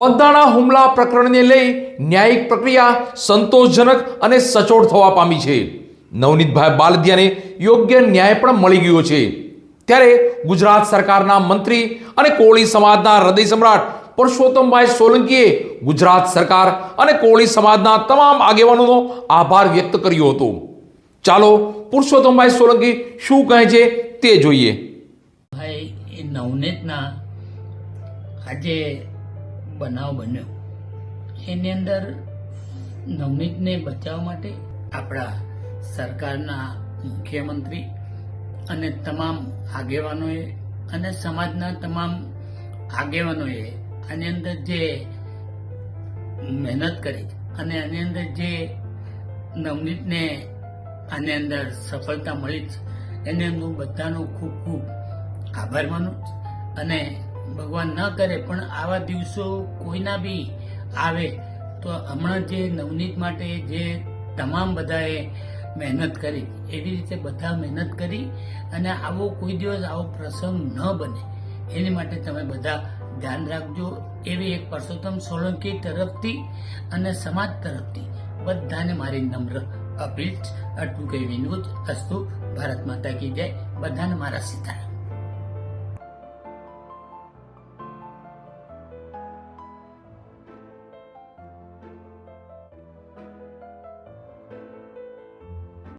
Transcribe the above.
પગદાણા હુમલા પ્રકરણને લઈ ન્યાયિક પ્રક્રિયા સંતોષજનક અને સચોટ થવા પામી છે. નવનીતભાઈ બાલદિયાને યોગ્ય ન્યાય પણ મળી ગયો છે. ત્યારે ગુજરાત સરકારના મંત્રી અને કોળી સમાજના હૃદય સમ્રાટ પરસોત્તમભાઈ સોલંકીએ ગુજરાત સરકાર અને કોળી સમાજના તમામ આગેવાનોનો આભાર વ્યક્ત કર્યો હતો. ચાલો પુરુષોત્તમભાઈ સોલંકી શું કહે છે તે જોઈએ. ભાઈ, એ નવનીતના આજે બનાવ બન્યો એની અંદર નવનીતને બચાવવા માટે આપણા સરકારના મુખ્યમંત્રી અને તમામ આગેવાનોએ અને સમાજના તમામ આગેવાનોએ આની અંદર જે મહેનત કરી અને આની અંદર જે નવનીતને આની અંદર સફળતા મળી છે, એને હું બધાનો ખૂબ ખૂબ આભાર માનું. અને ભગવાન ન કરે, પણ આવા દિવસો કોઈના બી આવે, તો હમણાં જે નવનીત માટે જે તમામ બધાએ મહેનત કરી, એવી રીતે બધા મહેનત કરી અને આવો કોઈ દિવસ આવો પ્રસંગ ન બને. એની માટે તમે બધા ધ્યાન રાખજો. એવી એક પરસોત્તમ સોલંકી તરફથી અને સમાજ તરફથી બધાને મારી નમ્ર અપીલ છે. કે વિનોદ અસ્તુ. ભારત માતા કી જય. બધાને મારા સીતારામ.